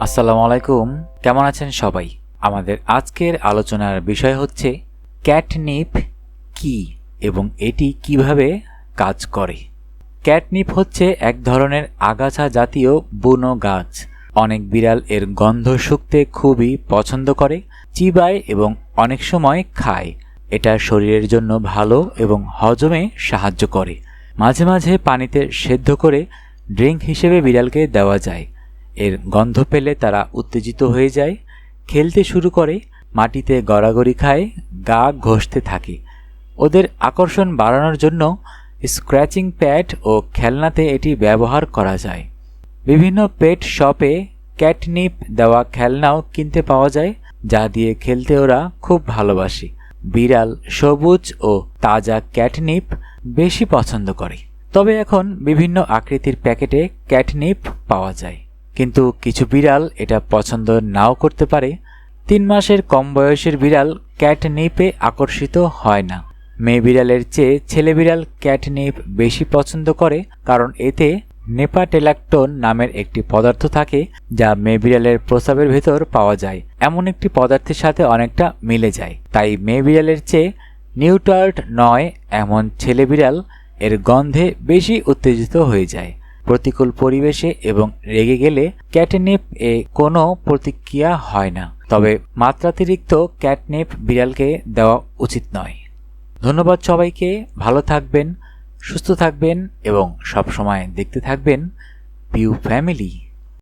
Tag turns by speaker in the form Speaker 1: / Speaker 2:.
Speaker 1: আসসালামু আলাইকুম। কেমন আছেন সবাই? আমাদের আজকের আলোচনার বিষয় হচ্ছে ক্যাটনিপ কি এবং এটি কীভাবে কাজ করে? ক্যাটনিপ হচ্ছে এক ধরনের আগাছা জাতীয় বুনো গাছ। অনেক বিড়াল এর গন্ধ শুকতে খুবই পছন্দ করে, চিবায় এবং অনেক সময় খায়। এটা শরীরের জন্য ভালো এবং হজমে সাহায্য করে। মাঝে মাঝে পানিতে সেদ্ধ করে ড্রিঙ্ক হিসেবে বিড়ালকে দেওয়া যায়। এর গন্ধ পেলে তারা উত্তেজিত হয়ে যায়। খেলতে শুরু করে, মাটিতে গড়াগড়ি খায়, গা ঘষতে থাকে। ওদের আকর্ষণ বাড়ানোর জন্য স্ক্র্যাচিং প্যাড ও খেলনাতে এটি ব্যবহার করা যায়। বিভিন্ন পেট শপে ক্যাটনিপ দেওয়া খেলনাও কিনতে পাওয়া যায়, যা দিয়ে খেলতে ওরা খুব ভালোবাসে। বিড়াল, সবুজ ও তাজা ক্যাটনিপ বেশি পছন্দ করে। তবে এখন বিভিন্ন আকৃতির প্যাকেটে ক্যাটনিপ পাওয়া যায়। কিন্তু কিছু বিড়াল এটা পছন্দ নাও করতে পারে। তিন মাসের কম বয়সের বিড়াল ক্যাটনিপে আকর্ষিত হয় না। মেয়ে বিড়ালের চেয়ে ছেলে বিড়াল ক্যাটনিপ বেশি পছন্দ করে, কারণ এতে নেপাটেলাক্টোন নামের একটি পদার্থ থাকে যা মেয়ে বিড়ালের প্রস্রাবের ভেতর পাওয়া যায়। এমন একটি পদার্থের সাথে অনেকটা মিলে যায়। তাই মেয়ে বিড়ালের চেয়ে নিউটার্ট নয় এমন ছেলে বিড়াল এর গন্ধে বেশি উত্তেজিত হয়ে যায়। প্রতিকূল পরিবেশে এবং রেগে গেলে ক্যাটেনিপ এ কোনো প্রতিক্রিয়া হয় না। তবে মাত্রাতিরিক্ত ক্যাটনিপ বিড়ালকে দেওয়া উচিত নয়। ধন্যবাদ সবাইকে, ভালো থাকবেন, সুস্থ থাকবেন এবং সবসময় দেখতে থাকবেন পিউ ফ্যামিলি।